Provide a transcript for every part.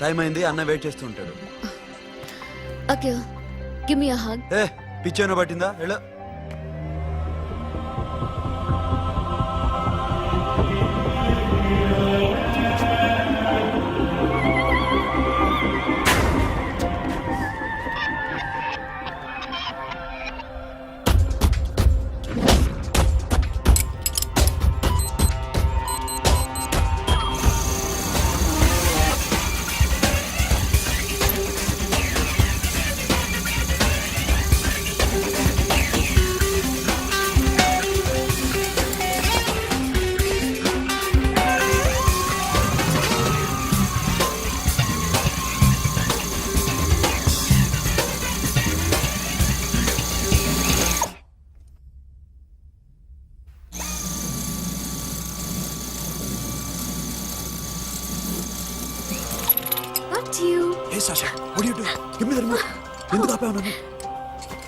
Time అయింది అన్న wait చేస్తూ ఉంటాడు. Okay give me a hug ఏ పిచ్చేనా పట్టిందా? వెళ్ళ. You A Sasha what you do give me the remote ఎందుకు ఆపావు నన్ను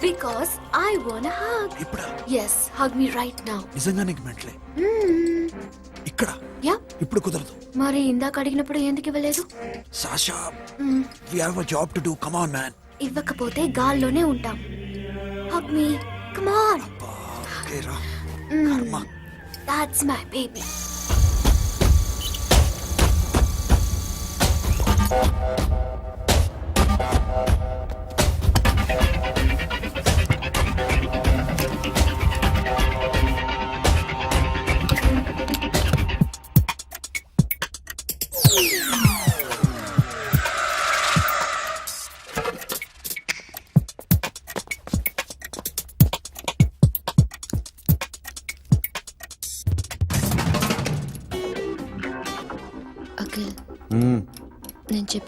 బికాజ్ ఐ వాంట్ హగ్ ఇప్పుడా yes hug me right now నిజంగా నీకు మెంట్లే ఇక్కడ యా ఇప్పుడు కుదరదు మరి ఇందాక అడిగినప్పుడు ఎందుకు ఇవ్వలేదు Sasha we have a job to do come on man ఇవ్వకపోతే గాల్లోనే ఉంటాం హగ్ మీ కమ్ ఆన్ కర్మ that's my baby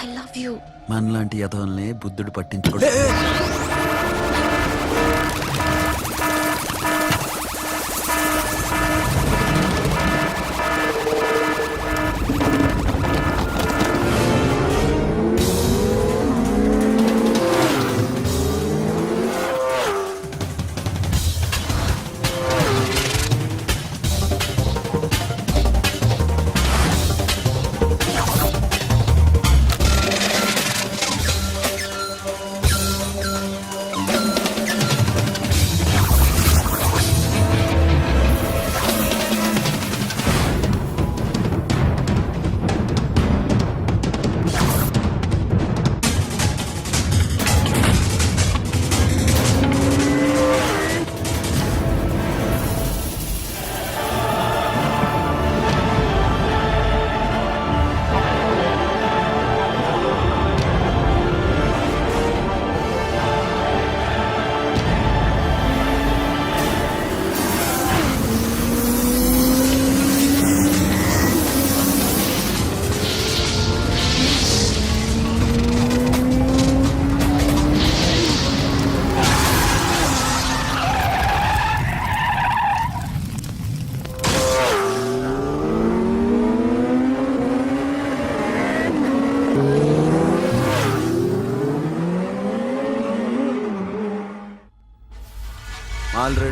I love you మనలాంటి యథవల్ని బుద్ధుడు పట్టించుకోడు.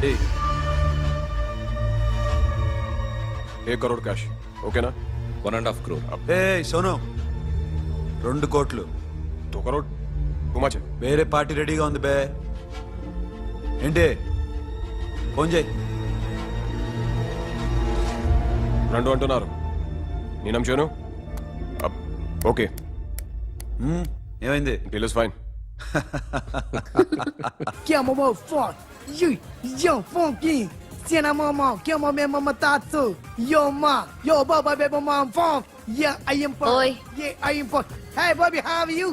ఆల్రెడీ एक करोड़ कैश ओके ना వన్ అండ్ హాఫ్ క్రోర్ ఏ సోను రెండు కోట్లు दो करोड़ टू मच है వేరే పార్టీ రెడీగా ఉంది బే ఏంటి ఫోన్ చేయి రెండు అంటున్నారు నీ నమ్ముచాను అప్ ఓకే హ్మ్, ఏమైంది deal is fine Que mamão forte. Yo, yo, funky. Cena mamão, que mamão mesmo mamão tatu. Yo, ma, yo, baba, baby, mamão, funk. Yeah, I am funk. Oi. Yeah, I am funk. Hey, Bobby, how are you?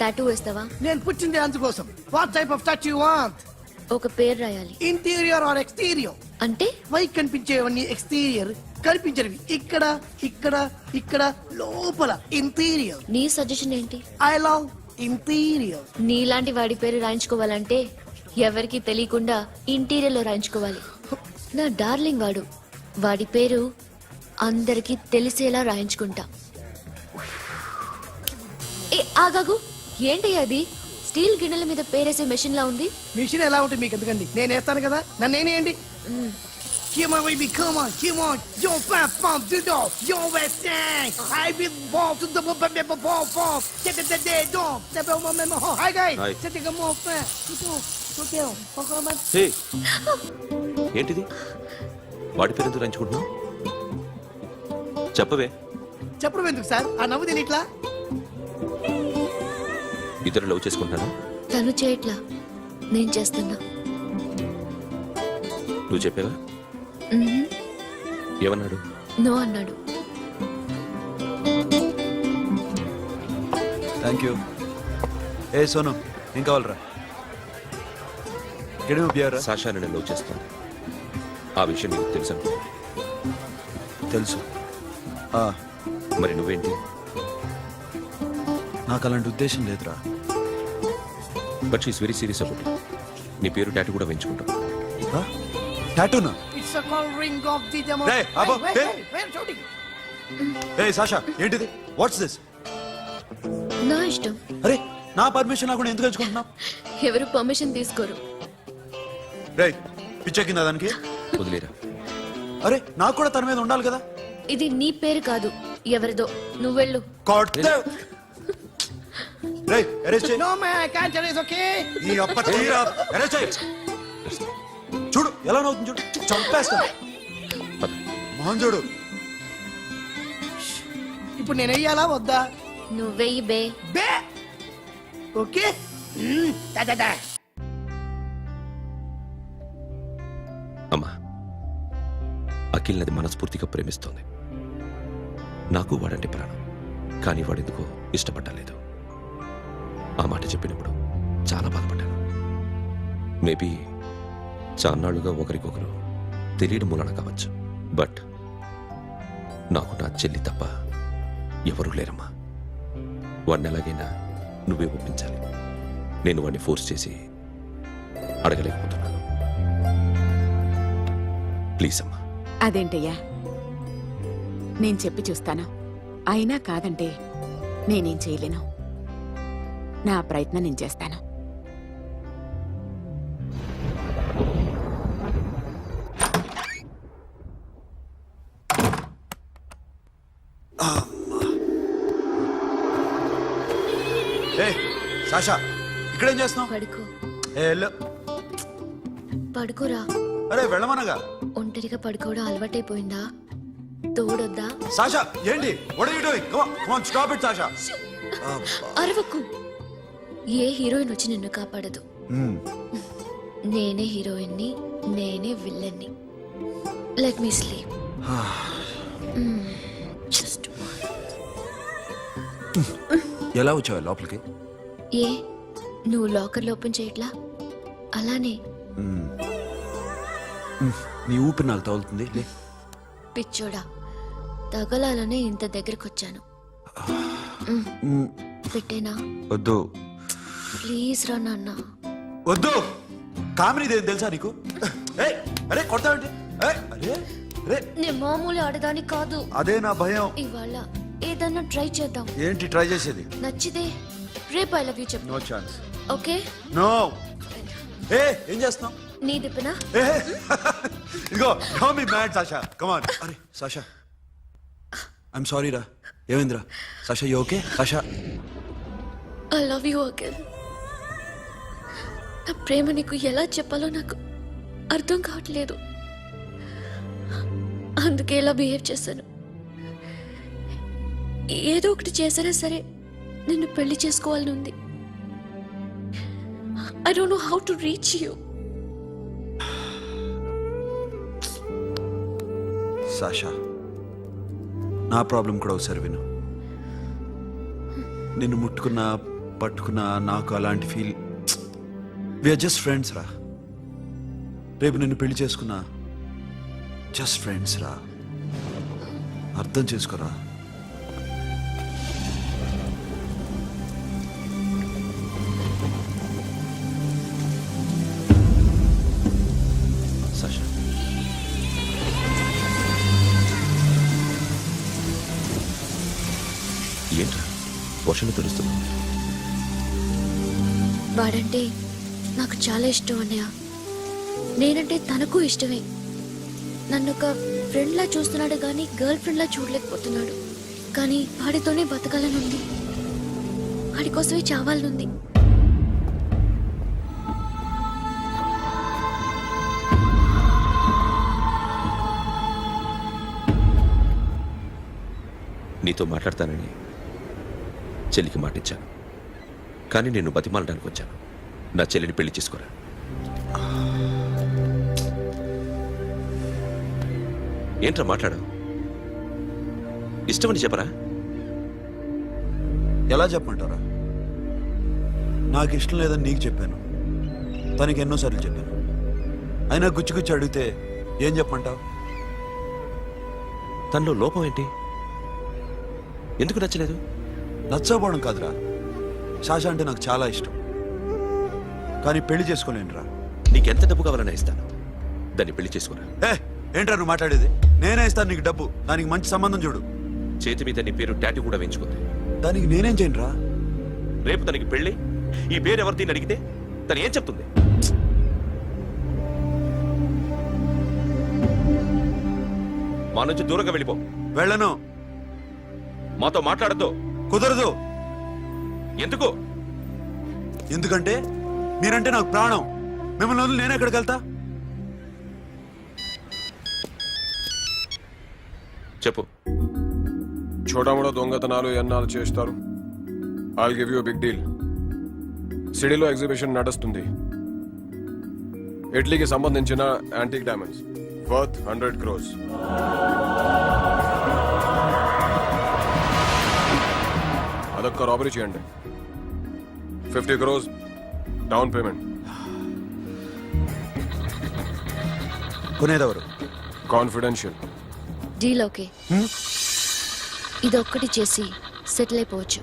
Tattoo వేస్తావా నేను పుట్టింది అందుకోసం what type of touch you want ఒక పేరు రాయాలి interior or exterior అంటే పై కనిపించేవన్నీ exterior కనిపించేవి ఇక్కడ ఇక్కడ ఇక్కడ లోపల ఇంటీరియర్ నీ సజెషన్ ఏంటి ఐ లవ్ ఇంటీరియర్ నీలాంటి వాడి పేరు రాయించుకోవాలంటే ఎవరికి తెలియకుండా ఇంటీరియర్లో రాయించుకోవాలి. నా డార్లింగ్ వాడు. వాడి పేరు అందరికి తెలిసేలా రాయించుకుంటా. ఏ ఆగాగు. ఏంటి అది? స్టీల్ గిన్నెల మీద పేరేసే మెషిన్ లా ఉంది? మిషన్ ఎలా ఉంటుంది మీకు ఎందుకండి? నేను వేస్తాను కదా. నన్ను నేనేయండి Come on, baby, come on, come on. Yo, fat pump, do do. Yo, West End. I will ball to the ball, ball, ball. Get the day, ball, ball, ball. Hi, guys. Hi. Set the more fat. Do. Okay, man. హే ఏంటిది వాడి పేరు ఎందుకు రంచుకుంటున్నావు చెప్పవే చెప్పడం ఎందుకు sir ఆ నవ్వు తిని ఇద్దరు లవ్ చేసుకుంటాను తను చేయట్లా నేను చేస్తున్నా నువ్వు చెప్పావా. ఏమన్నాడు? నో అన్నాడు. Thank you. ఏ సోను ఏం కావాలరా? కెడిమి పియరా సాషా నేను లవ్ చేస్తాను. ఆ విషయం నీకు తెలుసు. తెలుసు. ఆ, మరి నువ్వేంటి? నాకు అలాంటి ఉద్దేశం లేదురా. But she's very serious about నీ పేరు టాటూ కూడా పెంచుకుంటాం టాటూనా? The demo. Hey, Abba, wait, hey. wait, wait, shouting. ఏ సాషా ఏంటిది? వాట్స్ దిస్ నా ఇష్టం. అరే నా పర్మిషన్ లేకుండా ఎందుకు ఎంచుకుంటున్నావు? ఎవరు పర్మిషన్ తీసుకోరు. రే పిచ్చెక్కిందా దానికి? వదిలేరా. అరే నాకు కూడా తన మీద ఉండాలి కదా? ఇది నీ పేరు కాదు ఎవరిదో. నువ్వెళ్ళు కొడితే రే అరెస్ట్ చేయి. Man, I can't tell it's okay. నీ అప్ప తీరా. అరెస్ట్ చేయి. చూడు ఎలా నవ్వుతుంది చూడు. చంపేస్తా. మోహన్ చూడు ఇప్పుడు నేను వెయ్యాలా వద్దా? నువ్వెయ్యి బే. బే! ఓకే. అమ్మా అఖిల్ నది మనస్ఫూర్తిగా ప్రేమిస్తోంది. నాకు వాడంటే ప్రాణం కానీ వాడెందుకో ఇష్టపడలేదు. ఆ మాట చెప్పినప్పుడు చాలా బాధపడ్డాను. మేబీ చాన్నాళ్ళుగా ఒకరికొకరు తెలియడం మూలన కావచ్చు. బట్ నాకు నా చెల్లి తప్ప ఎవరూ లేరమ్మా. వాడిని ఎలాగైనా నువ్వే ఒప్పించాలి. నేను వాడిని ఫోర్స్ చేసి అడగలేకపోతున్నాను. ప్లీజ్ అమ్మా. అదేంటయ్యా? నేను చెప్పి చూస్తాను. అయినా కాదంటే నేనేం చేయలేను. నా ప్రయత్నం నేను చేస్తాను. సాషా ఇక్కడేం చేస్తున్నావు? పడుకో. ఏ వెళ్ళు పడుకోరా. అరే వెళ్ళమనగా. ఒంటరిగా పడుకోవడం అలవాటైపోయిందా? తోడొద్దా? సాషా ఏంటి? What are you doing come on come on stop it Sasha అరవకు. ఏ హీరోయిన్ వచ్చి నిన్ను కాపాడదు? నేనే హీరోయిన్ని నేనే విల్లన్ని. లెట్ మీ స్లీప్ జస్ట్ ఎలా వచ్చావు లోపలికి? ఏ? నువ్వు లాకర్లో ఓపెన్ చేయట్లా? అలానే. నీ ఊపిరి నాకు తగులుతుంది. లే. పిచ్చోడా. తగలాలనే ఇంత దగ్గరకు వచ్చాను మ్, పెట్టేనా? వద్దు. ప్లీజ్ రా నాన్న. వద్దు. కామెడీ తెలుసా నీకు? ఏయ్, అరే కొడతావండి ఏయ్, అరే అరే. నేను మామూలు ఆడదాని కాదు. అదే నా భయం. ఇవాళ ఏదన్నా ట్రై చేద్దాం. ఏంటి ట్రై చేసేది? నచ్చితే రేపు ఐ లవ్ యూ చెప్పు నో ఛాన్స్ ఓకే నో ఏ ఏం చేస్తున్నావు? నీ దిప్పనా ఏ. ఇదిగో no me mad Sasha come on అరే సాషా ఐఎమ్ సారీ రా. ఏమైందిరా Sasha you okay Sasha I love you again నా ప్రేమ నీకు ఎలా చెప్పాలో నాకు అర్థం కావట్లేదు. అందుకే ఇలా బిహేవ్ చేశాను. ఏదో ఒకటి చేసినా సరే. నిన్ను పెళ్ళి చేసుకోవాలని ఉంది. I don't know how to reach you Sasha నా ప్రాబ్లం కూడా ఒకసారి విను. నిన్ను ముట్టుకున్నా పట్టుకున్నా నాకు అలాంటి ఫీల్ వీఆర్ జస్ట్ ఫ్రెండ్స్ రా. రేపు నిన్ను పెళ్ళి చేసుకున్నా జస్ట్ ఫ్రెండ్స్ రా. అర్థం చేసుకోరా? వర్షంలో తెలుస్తుంది. వాడంటే నాకు చాలా ఇష్టం అన్నయ్య. నేనంటే తనకు ఇష్టమే. నన్ను ఒక ఫ్రెండ్లా చూస్తున్నాడు కానీ గర్ల్ ఫ్రెండ్లా చూడలేకపోతున్నాడు. కానీ వాడితోనే బతకాలని ఉంది వాడి కోసమే చావాలనుంది. నీతో మాట్లాడతానని చెల్లికి మాటిచ్చాను. కానీ నేను బతిమాలడానికి వచ్చాను నా చెల్లిని పెళ్ళి చేసుకోరా. ఏంట్రా మాట్లాడావు? ఇష్టమని చెప్పరా? ఎలా చెప్పమంటారా నాకు ఇష్టం లేదని నీకు చెప్పాను. తనకి ఎన్నోసార్లు చెప్పాను. అయినా గుచ్చి గుచ్చి అడిగితే ఏం చెప్పమంటావు? తనలో లోపం ఏంటి? ఎందుకు నచ్చలేదు? నచ్చకపోవడం కాదురా. శాష అంటే నాకు చాలా ఇష్టం. కానీ పెళ్ళి చేసుకోలేనురా. నీకెంత డబ్బు కావాలన్నా ఇస్తాను. దాన్ని పెళ్ళి చేసుకోరా. ఏ ఏంట్రా నువ్వు మాట్లాడేది? నేనే ఇస్తాను నీకు డబ్బు. దానికి మంచి సంబంధం చూడు. చేతి మీద నీ పేరు టాటూ కూడా వేయించుకుంది దానికి నేనేం చేయనురా? రేపు తనకి పెళ్ళి. ఈ పేరు ఎవరిది అని అడిగితే తను ఏం చెప్తుంది? మా నుంచి దూరంగా వెళ్ళిపో. వెళ్ళను. మాతో మాట్లాడద్దు. కుదరదు. ఎందుకు? ఎందుకంటే మీరంటే నాకు ప్రాణం. మిమ్మల్ని వదిలి నేను ఎక్కడికి వెళ్తా? చెప్పు. చోటామోటా దొంగతనాలు ఎన్నాళ్ళు చేస్తారు? I'll give you big deal సిటీలో ఎగ్జిబిషన్ నడుస్తుంది. ఇటలీకి సంబంధించిన antique diamonds. Worth hundred crores అదొక్క రాబరీ చేయండి. ఫిఫ్టీ క్రోస్ డౌన్ పేమెంట్ కొనేదెవరు? కాన్ఫిడెన్షియల్ డీల్ ఓకే ఇదొక్కటి చేసి సెటిల్ అయిపోవచ్చు.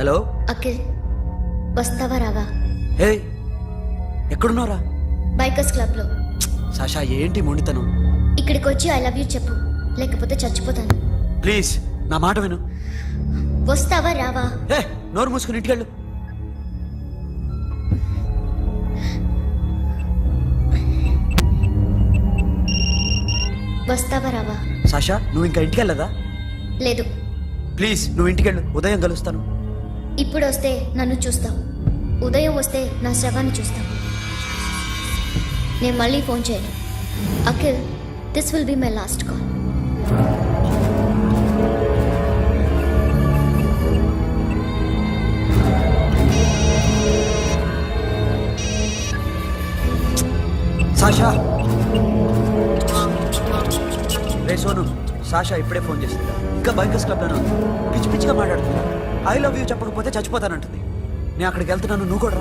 హలో అఖిల్ వస్తావా రావా? హే ఎక్కడున్నారా బైకర్స్ క్లబ్లో సాషా ఏంటి మొండితనం? ఇక్కడికి వచ్చి ఐ లవ్ యూ చెప్పు లేకపోతే చచ్చిపోతాను. ప్లీజ్ నా మాట విను. వస్తావా రావా? హే నోరు మూసుకుని ఇంటికెళ్ళు. వస్తావా రావా? సాషా నువ్వు ఇంకా ఇంటికెళ్ళదా? లేదు. ప్లీజ్ నువ్వు ఇంటికెళ్ళు ఉదయం కలుస్తాను. ఇప్పుడు వస్తే నన్ను చూస్తావు. ఉదయం వస్తే నా శవాన్ని చూస్తావు. నేను మళ్ళీ ఫోన్ చేయను. Akhil this will be my last call Sasha. Ray Sonu Sasha ఇప్పుడే ఫోన్ చేసింది. ఇంకా బైకర్స్ క్లబ్లోనే ఉంది. పిచ్చి పిచ్చిగా మాట్లాడుతుంది. ఐ లవ్ యూ చెప్పకపోతే చచ్చిపోతానంటుంది. నేను అక్కడికి వెళ్తున్నాను నువ్వు కూడా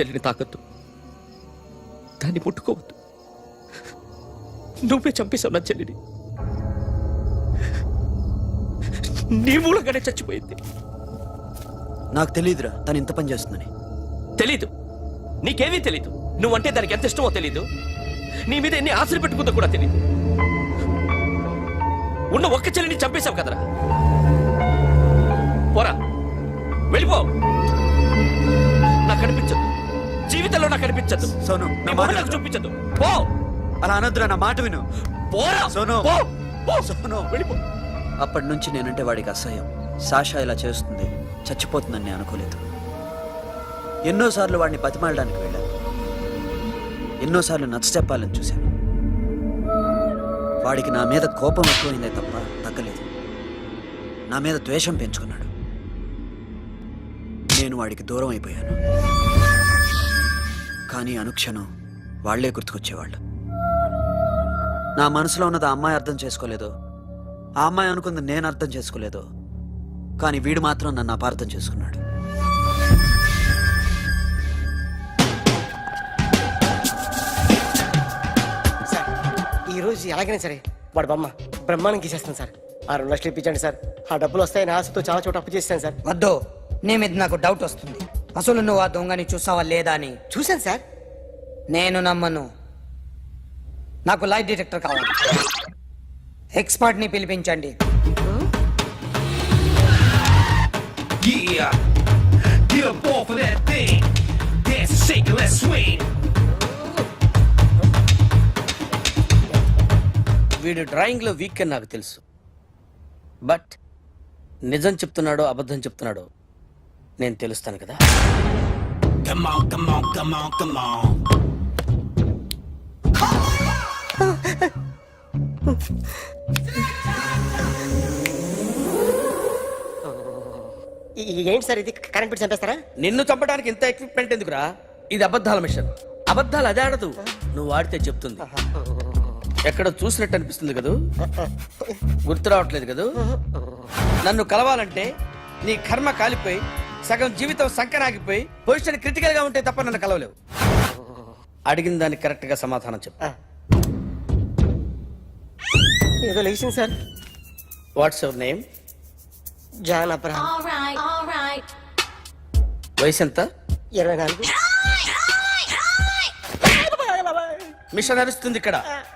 చెల్లిని తాకద్దు. దాన్ని ముట్టుకోవద్దు. నువ్వే చంపేశావు నా చెల్లిని. నీ మూలంగానే చచ్చిపోయింది. నాకు తెలియదురా తను ఇంత పని చేస్తుందని. తెలీదు. నీకేమీ తెలీదు. నువ్వంటే దానికి ఎంత ఇష్టమో తెలీదు. నీ మీద ఎన్ని ఆశలు పెట్టుకుందో కూడా తెలీదు. ఉన్న ఒక్క చెల్లిని చంపేశావు కదరా. పోరా. వెళ్ళిపో. నాకు కనిపించదు జీవితంలో నాకు కనిపించదు సోను, నా నీ మాట మొహం నాకు విను. చూపించదు. పో! అలా అనొద్దురా నా మాట విను. పోరా! సోను. పో! పో! సోను. వెళ్ళిపో. అప్పటి నుంచి నేనంటే వాడికి అసహ్యం. సాషా ఇలా చేస్తుంది. చచ్చిపోతుందని నేను అనుకోలేదు. ఎన్నోసార్లు వాడిని బతిమాలడానికి వెళ్ళాను. ఎన్నోసార్లు నచ్చ చెప్పాలని చూశాను. వాడికి నా మీద కోపం ఎక్కువైందే తప్ప తగ్గలేదు. నా మీద ద్వేషం పెంచుకున్నాడు. నేను వాడికి దూరం అయిపోయాను. కానీ అనుక్షణం వాళ్ళే గుర్తుకొచ్చేవాళ్ళు. నా మనసులో ఉన్నది ఆ అమ్మాయి అర్థం చేసుకోలేదో. ఆ అమ్మాయి అనుకుంది నేను అర్థం చేసుకోలేదు. కానీ వీడు మాత్రం నన్ను అపార్థం చేసుకున్నాడు. సార్ ఈ రోజు ఎలాగైనా సరే వాడు బొమ్మ బ్రహ్మాండం గీసేస్తాను సార్. ఆ రెండు లక్షలు ఇప్పించండి సార్. ఆ డబ్బులు వస్తాయని ఆశతో చాలా చోట అప్పు చేస్తాను సార్. వద్దు. నీ మీద నాకు డౌట్ వస్తుంది. అసలు నువ్వు ఆ దొంగని చూసావా లేదా అని చూశాను సార్ నేను నమ్మను నాకు లైట్ డిటెక్టర్ కావాలి ఎక్స్పర్ట్ని పిలిపించండి Yeah, get up off of that thing. Dance and shake and let's swing. వీడు డ్రాయింగ్లో వీక్ అని నాకు తెలుసు బట్ నిజం చెప్తున్నాడో అబద్ధం చెప్తున్నాడో నేను తెలుస్తాను కదా. ఏంటి సార్ ఇది? కరెంట్ బిల్ చంపేస్తారా? నిన్ను చంపడానికి ఇంత ఎక్విప్మెంట్ ఎందుకురా? ఇది అబద్ధాల మిషన్ అబద్ధాలు అదే ఆడదు. నువ్వు ఆడితే చెప్తుంది. ఎక్కడ చూసినట్టు అనిపిస్తుంది కదూ? గుర్తు రావట్లేదు కదూ? నన్ను కలవాలంటే నీ కర్మ కాలిపోయి సగం జీవితం సంకరాగిపోయి పొజిషన్ క్రిటికల్గా ఉంటే తప్ప నన్ను కలవలేవు. అడిగిన దానికి కరెక్ట్గా సమాధానం చెప్పు. ఏదో లేచింది sir. What's your name John Abraham. వయసు ఎంత? ఇరవై నాలుగు. మిషన్ నడుస్తుంది ఇక్కడ.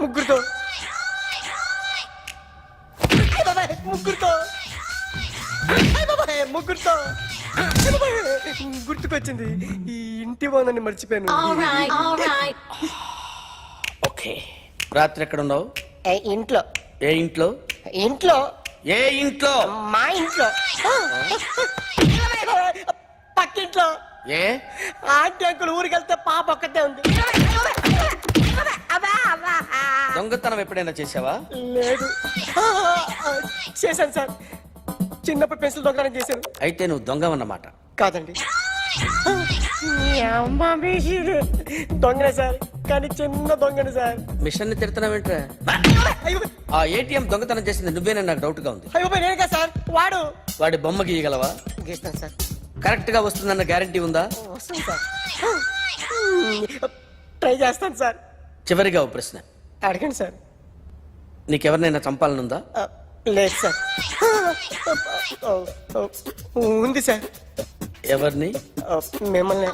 ముగ్గురుతో. ముగ్గురుతో. ముగ్గురుతో. గుర్తుకొచ్చింది. ఈ ఇంటి బాగుందని మర్చిపోయాను. ఓకే. రాత్రి ఎక్కడ ఉన్నావు ఏ, ఇంట్లో. ఏ ఇంట్లో? ఇంట్లో. ఏ ఇంట్లో? మా ఇంట్లో. పక్కింట్లో ఏ? ఆంటీ అంకుల్ ఊరికి వెళ్తే పాప ఒక్కతే ఉంది. దొంగతనం ఎప్పుడైనా చేసావా లేదు. చేశాను సార్. చిన్నప్పుడు పెన్సిల్ దొంగతనం చేశాను. అయితే నువ్వు దొంగవన్నమాట. కాదండి. మీ అమ్మ మీసిరు. దొంగనే సార్. కానీ చిన్న దొంగని సార్. మిషన్ని తిడుతున్నావేంట్రా? అయ్యో. ఆ ఏటీఎం దొంగతనం చేసింది నువ్వేనని నాకు డౌట్గా ఉంది. అయ్యో నేను కదా సార్? వాడు. వాడి బొమ్మ గీయగలవా? గీస్తాను సార్. కరెక్ట్గా వస్తుందన్న గ్యారంటీ ఉందా? వస్తుంది సార్. ట్రై చేస్తాను సార్. చివరిగా ఓ ప్రశ్న. అడగండి సార్. నీకెవరినైనా చంపాలనుందా? లేదు సార్. ఉంది సార్. ఎవరిని? మిమ్మల్ని.